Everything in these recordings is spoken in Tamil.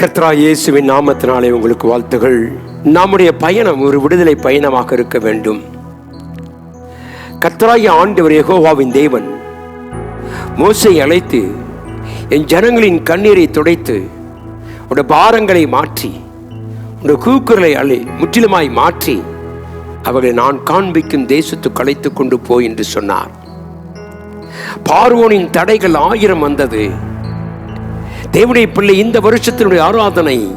கத்ரா இயேசுவின் நாமத்தினாலே உங்களுக்கு வாழ்த்துகள். நம்முடைய பயணம் ஒரு விடுதலை பயணமாக இருக்க வேண்டும். கத்ராய ஆண்டவர் யெகோவாவின் தேவன் மோசை அழைத்து என் ஜனங்களின் கண்ணீரை துடைத்து உடைய பாரங்களை மாற்றி உட கூக்குரலை அழி முற்றிலுமாய் மாற்றி அவர்களை நான் காண்பிக்கும் தேசத்துக்கு அழைத்து கொண்டு போய் என்று சொன்னார். பார்வோனின் தடைகள் ஆயிரம் வந்தது. தேவனுடைய பிள்ளை இந்த வருஷத்தினுடைய ஆராதனை.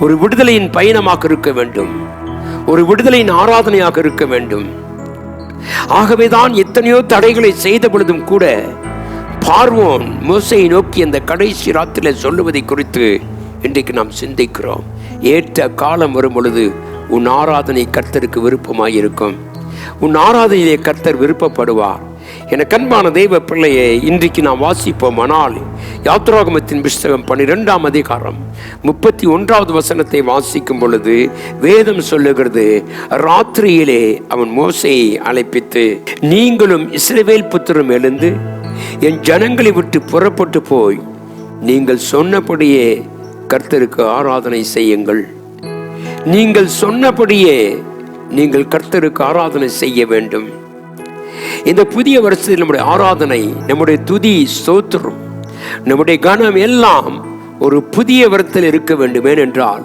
ஒரு விடுதலையின் பயணமாக இருக்க வேண்டும். ஒரு விடுதலையின் ஆராதனையாக இருக்க வேண்டும். ஆகவேதான் எத்தனையோ தடைகளை செய்த பொழுதும் கூட பார்வோன் மோசையை நோக்கி அந்த கடைசி ராத்திரில சொல்லுவதை குறித்து இன்றைக்கு நாம் சிந்திக்கிறோம். ஏற்ற காலம் வரும் பொழுது உன் ஆராதனை கர்த்தருக்கு விருப்பமாயிருக்கும். உன் ஆராதனையை கர்த்தர் விருப்பப்படுவார். என கண்பான தெய்வ பிள்ளையை இன்றைக்கு நாம் வாசிப்போம். ஆனால் யாத்ராகமத்தின் புஸ்தகம் பன்னிரெண்டாம் அதிகாரம் முப்பத்தி ஒன்றாவது வசனத்தை வாசிக்கும் பொழுது வேதம் சொல்லுகிறது ராத்திரியிலே அவன் மோசையை அழைப்பித்து நீங்களும் இஸ்ரேவேல் புத்திரம் எழுந்து என் ஜனங்களை விட்டு புறப்பட்டு போய் நீங்கள் சொன்னபடியே கர்த்தருக்கு ஆராதனை செய்யுங்கள். நீங்கள் சொன்னபடியே நீங்கள் கர்த்தருக்கு ஆராதனை செய்ய வேண்டும். இந்த புதிய வருஷத்தில் நம்முடைய ஆராதனை நம்முடைய துதி சோத்திரம் நம்முடைய கனம் எல்லாம் ஒரு புதிய வருத்தில் இருக்க வேண்டும். ஏனென்றால்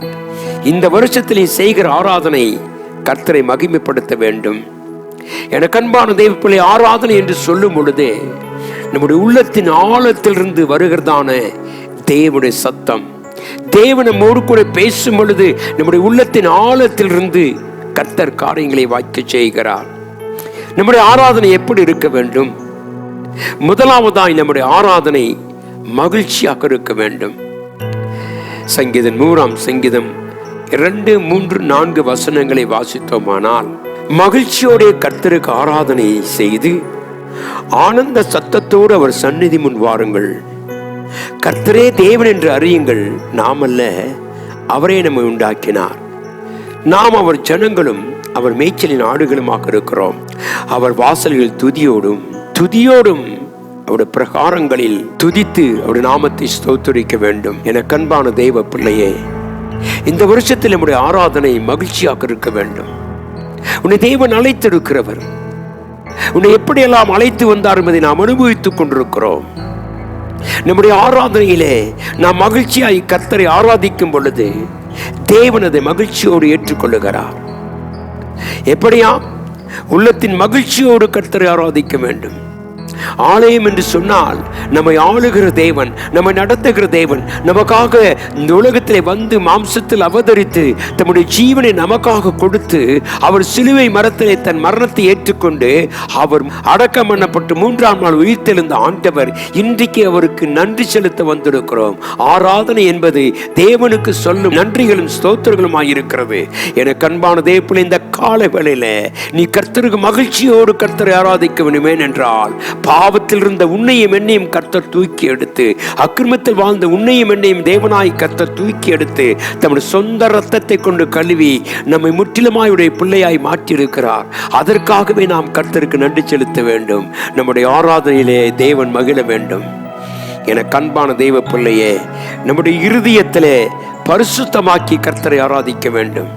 இந்த வருஷத்தில் செய்கிற ஆராதனை கர்த்தரை மகிமைப்படுத்த வேண்டும். என கண்பான தெய்வப்பிள்ளை ஆராதனை என்று சொல்லும் பொழுதே நம்முடைய உள்ளத்தின் ஆழத்திலிருந்து வருகிறதான தேவனுடைய சத்தம் தேவன் நம்மோடு கூட பேசும் பொழுது நம்முடைய உள்ளத்தின் ஆழத்திலிருந்து கர்த்தர் காரியங்களை வாய்க்க செய்கிறார். நம்முடைய ஆராதனை எப்படி இருக்க வேண்டும்? முதலாவதாய் நம்முடைய ஆராதனை மகிழ்ச்சியாக இருக்க வேண்டும். சங்கீதம் நூறாம் சங்கீதம் இரண்டு மூன்று நான்கு வசனங்களை வாசித்தோமானால் மகிழ்ச்சியோடைய கர்த்தருக்கு ஆராதனை செய்து ஆனந்த சத்தத்தோடு அவர் சந்நிதி முன் வாருங்கள். கர்த்தரே தேவன் என்று அறியுங்கள் நாமல்ல அவரே நம்மை உண்டாக்கினார். நாம் அவர் ஜனங்களும் அவர் மேய்ச்சலின் ஆடுகளுமாக இருக்கிறோம். அவர் வாசல்கள் துதியோடும் துதியோடும் அவருடைய பிரகாரங்களில் துதித்து அவருடைய நாமத்தை ஸ்தோத்தரிக்க வேண்டும் என கண்பான தெய்வ பிள்ளையே. இந்த வருஷத்தில் நம்முடைய ஆராதனை மகிழ்ச்சியாக இருக்க வேண்டும். உன்னை தேவன் அழைத்திருக்கிறவர். உன்னை எப்படியெல்லாம் அழைத்து வந்தார் என்பதை நாம் அனுபவித்துக் கொண்டிருக்கிறோம். நம்முடைய ஆராதனையிலே நாம் மகிழ்ச்சியாய் கத்தரை ஆராதிக்கும் பொழுது தேவன் அதை மகிழ்ச்சியோடு ஏற்றுக்கொள்ளுகிறார். எப்படியா உள்ளத்தின் மகிழ்ச்சியோடு கர்த்தரை ஆராதிக்க வேண்டும். ஆலயம் என்று சொன்னால் நம்மை ஆளுகிற தேவன் நம்மை நடத்துகிற தேவன் நமக்காக இந்த உலகத்திலே வந்து மாம்சத்தில் அவதரித்து தம்முடைய ஜீவனை நமக்காக கொடுத்து அவர் சிலுவை மரத்திலே தன் மரணத்தை ஏற்றுக்கொண்டு அவர் அடக்கம் பண்ணப்பட்டு மூன்றாம் நாள் உயிர்த்தெழுந்த ஆண்டவர் இன்றைக்கு அவருக்கு நன்றி செலுத்த வந்திருக்கிறோம். ஆராதனை என்பது தேவனுக்கு சொல்லும் நன்றிகளும் ஸ்தோத்திரங்களுமாய் இருக்கிறது. என கண்பான தேவப்பிள்ளை இந்த கால வேளையில நீ கர்த்தருக்கு மகிழ்ச்சியோடு கர்த்தரை ஆராதிக்க வேண்டுமே என்றால் பாவத்தில் இருந்த உன்னையும் என்னையும் கர்த்தர் தூக்கி எடுத்து அக்கிரமத்தில் வாழ்ந்த உன்னையும் என்னையும் தேவனாய் கர்த்தர் தூக்கி எடுத்து தம்முடைய சொந்த ரத்தத்தை கொண்டு கழுவி நம்மை முற்றிலுமாய் உடைய பிள்ளையாய் மாற்றியிருக்கிறார். அதற்காகவே நாம் கர்த்தருக்கு நன்றி செலுத்த வேண்டும். நம்முடைய ஆராதனையிலே தேவன் மகிழ வேண்டும். என கண்பான தெய்வ பிள்ளையே நம்முடைய இருதயத்திலே பரிசுத்தமாக்கி கர்த்தரை ஆராதிக்க வேண்டும்.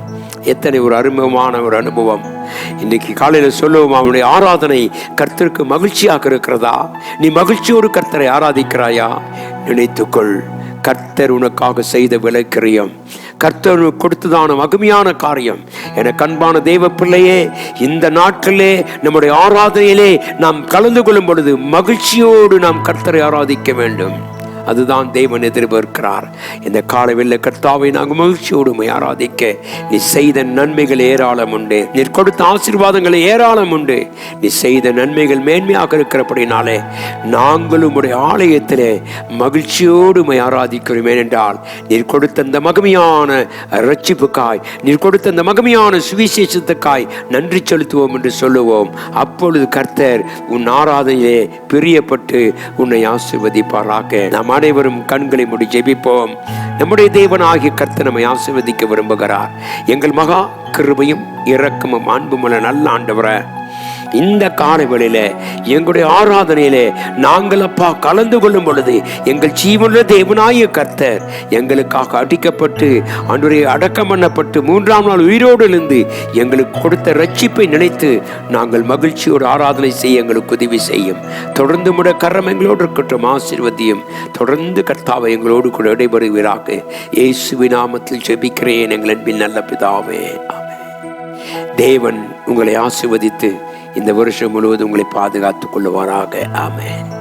எத்தனை ஒரு அருமமான ஒரு அனுபவம். இன்னைக்கு காலையில் சொல்லுவோம் அவனுடைய ஆராதனை கர்த்தருக்கு மகிழ்ச்சியாக இருக்கிறதா? நீ மகிழ்ச்சியோடு கர்த்தரை ஆராதிக்கிறாயா? நினைத்துக்கொள் கர்த்தர் உனக்காக செய்த விலைக்கிரியம் கர்த்தர் கொடுத்ததான மகிமையான காரியம். என கண்பான தெய்வ பிள்ளையே இந்த நாட்களிலே நம்முடைய ஆராதனையிலே நாம் கலந்து கொள்ளும் பொழுது மகிழ்ச்சியோடு நாம் கர்த்தரை ஆராதிக்க வேண்டும். அதுதான் தேவன் எதிர்பார்க்கிறார் இந்த கால கர்த்தாவை நாங்கள் மகிழ்ச்சியோடு ஆராதிக்க. நீ செய்த நன்மைகள் ஏராளம் உண்டு. நீ கொடுத்த ஆசீர்வாதங்கள் ஏராளம் உண்டு. நீ செய்த நன்மைகள் மேன்மையாக இருக்கிறபடினாலே நாங்களும் உடைய ஆலயத்தில் மகிழ்ச்சியோடு ஆராதிக்கிறோம். ஏனென்றால் நீர் கொடுத்த அந்த மகிமையான ரட்சிப்புக்காய் நீர் கொடுத்த அந்த மகிமையான சுவிசேஷத்துக்காய் நன்றி செலுத்துவோம் என்று சொல்லுவோம். அப்பொழுது கர்த்தர் உன் ஆராதனையிலே பிரியப்பட்டு உன்னை ஆசிர்வதிப்பாராக. நாம் அனைவரும் கண்களை மூடி ஜெபிப்போம். நம்முடைய தேவன் ஆகிய கர்த்த நம்மை ஆசிர்வதிக்க விரும்புகிறார். எங்கள் மகா கிருபையும் இரக்கமும் அன்புமுள்ள நல்ல ஆண்டவரை. இந்த காலவெளியில எங்களுடைய ஆராதனையிலே நாங்கள் அப்பா கலந்து கொள்ளும் பொழுது எங்கள் ஜீவன தேவனாய கர்த்தர் எங்களுக்காக அடிக்கப்பட்டு அன்றைய அடக்கம் பண்ணப்பட்டு மூன்றாம் நாள் உயிரோடு இருந்து எங்களுக்கு கொடுத்த ரட்சிப்பை நினைத்து நாங்கள் மகிழ்ச்சியோடு ஆராதனை செய்ய எங்களுக்கு உதவி செய்யும். தொடர்ந்து முட கரம் எங்களோடு இருக்கட்டும் ஆசீர்வதியும். தொடர்ந்து கர்த்தாவை எங்களோடு கூட இடைபெறுகிறாக இயேசுவி நாமத்தில் ஜெபிக்கிறேன் எங்கள் அன்பின் நல்ல பிதாவே. தேவன் உங்களை ஆசிர்வதித்து இந்த வருஷம் முழுவதும் உங்களை பாதுகாத்துக் கொள்ளுவாராக. ஆமேன்.